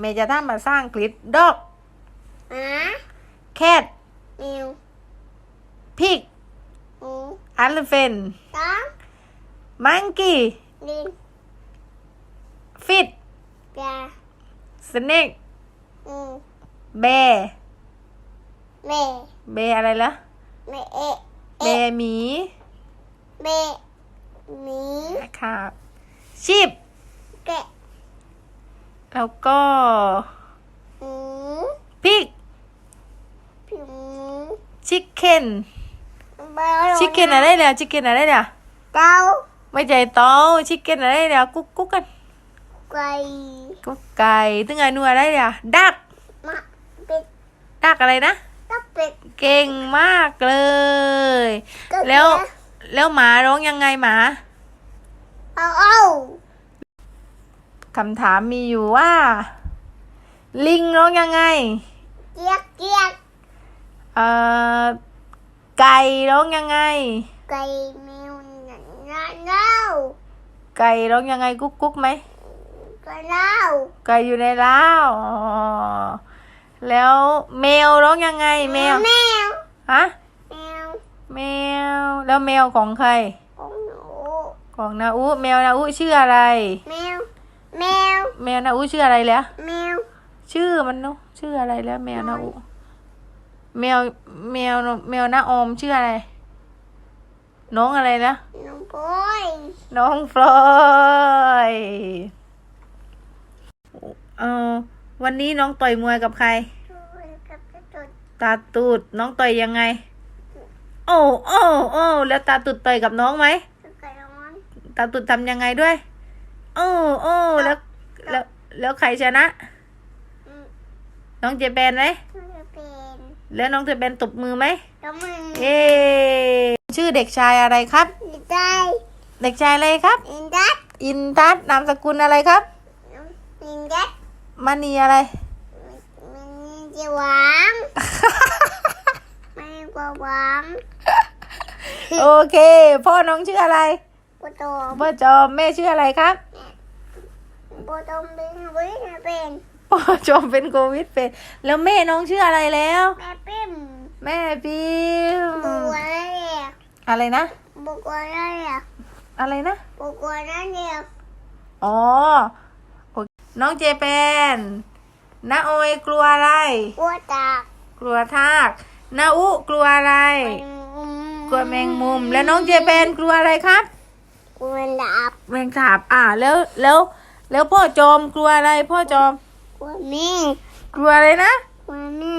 เมย์จะทำภาษาอังกฤษ dog หมา cat แมว pig หมู elephant ช้าง monkey ลิง fish ปลา snake งู bear แม่ bear อะไรล่ะแม่เอะ bear หมีแม่หมีครับ sheep แกะ แล้วก็หมู pig ผิวหมู chicken บอล chicken อะไรเนี่ย chicken อะไรเนี่ยเต้าไม่ใจโต chicken อะไรเนี่ยกุ๊กกุ๊กกันไก่กุ๊กไก่ตึงไงนัวอะไรเนี่ย duck มะเป็ด duck อะไรนะตับเป็ดเก่งมากเลยก็แล้วเสือแล้วหมาร้องยังไงหมาเอาเอา คำถามมีอยู่ว่า ลิงร้องยังไง เกียกเกียกเอ่อไก่ร้องยังไง ไก่แมวหนังเน่าไก่ร้องยังไงกุ๊กกุ๊กไหมก็เน่าไก่อยู่ในร้าวอ๋อแล้วแมวร้องยังไง แมวแมวฮะแมวแมว แล้วแมวของใคร ของหนูของนาอุแมวนาอุชื่ออะไร แมว แมว แมวนาอุชื่ออะไรแล้ว แมว ชื่อมันเนาะชื่ออะไรแล้ว แมวนาอุแมวแมวแมวนาออมชื่ออะไร น้องอะไรนะน้องบอยน้องฟลอยเออวันนี้น้องต่อยมวยกับใครกับกระตุดตาตูดน้องต่อยยังไง โอ้โอ้โอ้แล้วตาตูดต่อยกับน้องไหมกระร้อนตาตูดทำยังไงด้วย โอ้โอ้แล้วแล้วแล้วใครชนะอืมน้องเจแปนไหมมันจะเป็นแล้วน้องเจแปนตบมือไหมกระมือเย้ชื่อเด็กชายอะไรครับอินได้เด็กชายอะไรครับ อินดัดอินทัศน์นามสกุลอะไรครับอินดัดมณีอะไรมันจะหวังไม่กว่าหวังโอเค พ่อน้องชื่ออะไร ปตอมพ่อจอมแม่ชื่ออะไรครับปตอมเป็นวินเป็นพ่อจอมเป็นโควิดเป็น แล้วแม่น้องชื่ออะไรแล้ว แม่ปิ้มแม่พิมบัวนั่นเองอะไรนะบัวนั่นเองอะไรนะบัวนั่นเองอ๋อโอเคน้องเจแปนน้าโอยกลัวอะไรบัวตาก กลัวทากน้าอุกลัวอะไร กลัวแมงมุม แล้วน้องเจแปนกลัวอะไรครับ กลัวดาบแมงสาบอ่าแล้วแล้วแล้วพ่อจอมกลัวอะไรพ่อจอมกลัวแม่กลัวอะไรนะ กลัวแม่